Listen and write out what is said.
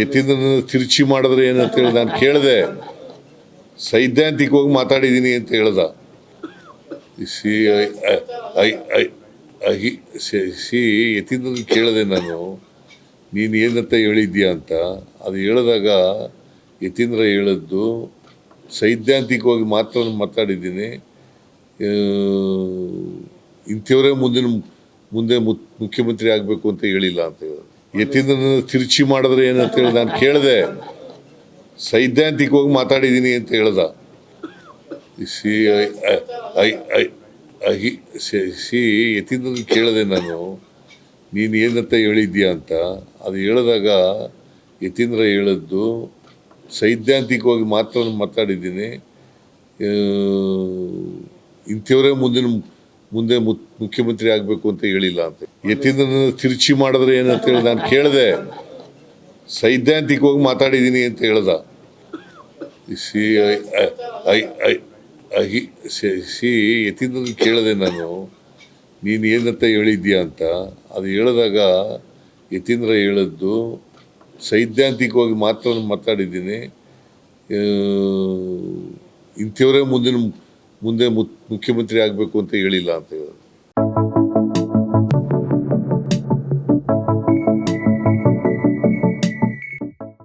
ಯತೀಂದ್ರನ ತಿರುಚಿ ಮಾಡಿದ್ರೆ ಏನಂತೇಳಿ ನಾನು ಕೇಳಿದೆ. ಸೈದ್ಧಾಂತಿಕವಾಗಿ ಮಾತಾಡಿದ್ದೀನಿ ಅಂತ ಹೇಳ್ದ. ಸಿ ಸಿ ಎತ್ತಿದ್ದನ್ನು ಕೇಳಿದೆ ನಾನು. ನೀನು ಏನಂತ ಹೇಳಿದ್ಯಾ ಅಂತ. ಅದು ಹೇಳಿದಾಗ ಯತೀಂದ್ರ ಹೇಳಿದ್ದು ಸೈದ್ಧಾಂತಿಕವಾಗಿ ಮಾತ್ರ ಮಾತಾಡಿದ್ದೀನಿ ಇಂಥವರೇ ಮುಂದಿನ, ಮುಂದೆ ಮುಖ್ಯಮಂತ್ರಿ ಆಗಬೇಕು ಅಂತ ಹೇಳಿಲ್ಲ ಅಂತ ಹೇಳಿದ್ರು ಯತೀಂದ್ರನ ತಿರುಚಿ ಮಾಡಿದ್ರೆ ಏನಂತೇಳಿ ನಾನು ಕೇಳಿದೆ. ಸೈದ್ಧಾಂತಿಕವಾಗಿ ಮಾತಾಡಿದ್ದೀನಿ ಅಂತ ಹೇಳ್ದ. ಸಿ ಐ ಐ ಸಿ ಯತೀಂದ್ರನ ಕೇಳಿದೆ ನಾನು. ನೀನು ಏನಂತ ಹೇಳಿದ್ಯಾ ಅಂತ. ಅದು ಹೇಳಿದಾಗ ಯತೀಂದ್ರ ಹೇಳಿದ್ದು, ಸೈದ್ಧಾಂತಿಕವಾಗಿ ಮಾತ್ರ ಮಾತಾಡಿದ್ದೀನಿ. ಇಂಥವರೇ ಮುಂದಿನ ಮುಂದೆ ಮುಖ್ಯಮಂತ್ರಿ ಆಗಬೇಕು ಅಂತ ಹೇಳಿಲ್ಲ ಅಂತ. ಯತೀಂದ್ರನ ತಿರುಚಿ ಮಾಡಿದ್ರೆ ಏನಂತೇಳಿ ನಾನು ಕೇಳಿದೆ. ಸೈದ್ಧಾಂತಿಕವಾಗಿ ಮಾತಾಡಿದ್ದೀನಿ ಅಂತ ಹೇಳ್ದ. ಸಿ, ಐ ಐ ಸಿ ಯತೀಂದ್ರನ ಕೇಳಿದೆ ನಾನು. ನೀನು ಏನಂತ ಹೇಳಿದ್ಯಾ ಅಂತ. ಅದು ಹೇಳಿದಾಗ ಯತೀಂದ್ರ ಹೇಳಿದ್ದು ಸೈದ್ಧಾಂತಿಕವಾಗಿ ಮಾತ್ರ ಮಾತಾಡಿದ್ದೀನಿ ಇಂಥವರೇ ಮುಂದಿನ ಮುಂದೆ ಮುಖ್ಯಮಂತ್ರಿ ಆಗಬೇಕು ಅಂತ ಹೇಳಿಲ್ಲ ಅಂತ ಹೇಳಿದ್ರು.